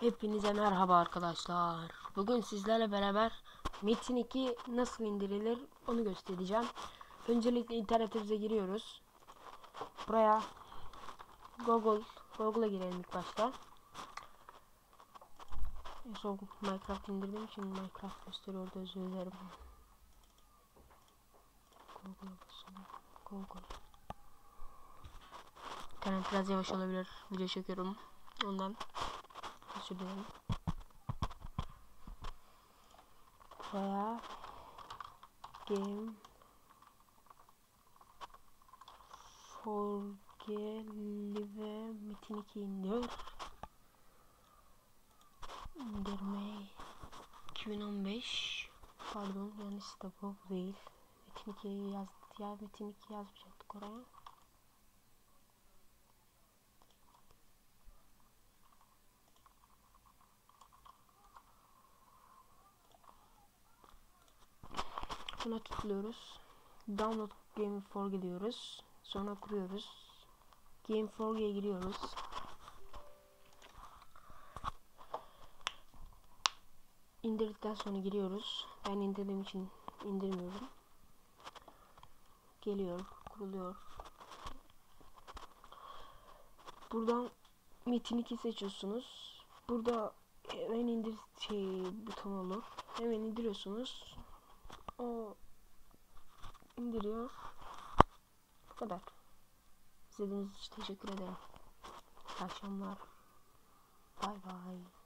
Hepinize merhaba arkadaşlar. Bugün sizlerle beraber Metin 2 nasıl indirilir onu göstereceğim. Öncelikle internetimize giriyoruz. Buraya Google Google'a girelim ilk başta. En son Minecraft indirdiğim için Minecraft gösteriyordu özür dilerim. Google'a basalım. Google. İnternet biraz yavaş olabilir. Video çekiyorum. Ondan dilerim. Buraya game Forge Live Metin 2 indir. İndirme 2015 pardon yani site bu değil. Metin 2 yaz ya Metin 2 yazmayacaktık oraya. Buna tıklıyoruz. Download Game for gidiyoruz. Sonra kuruyoruz. Game 4'ye giriyoruz. İndirdikten sonra giriyoruz. Ben indirdiğim için indirmiyorum. Geliyor, kuruluyor. Buradan Metin 2 seçiyorsunuz. Burada hemen indir şey buton olur. Hemen indiriyorsunuz. O indiriyor. Bu kadar. İzlediğiniz için teşekkür ederim. İyi akşamlar. Bay bay.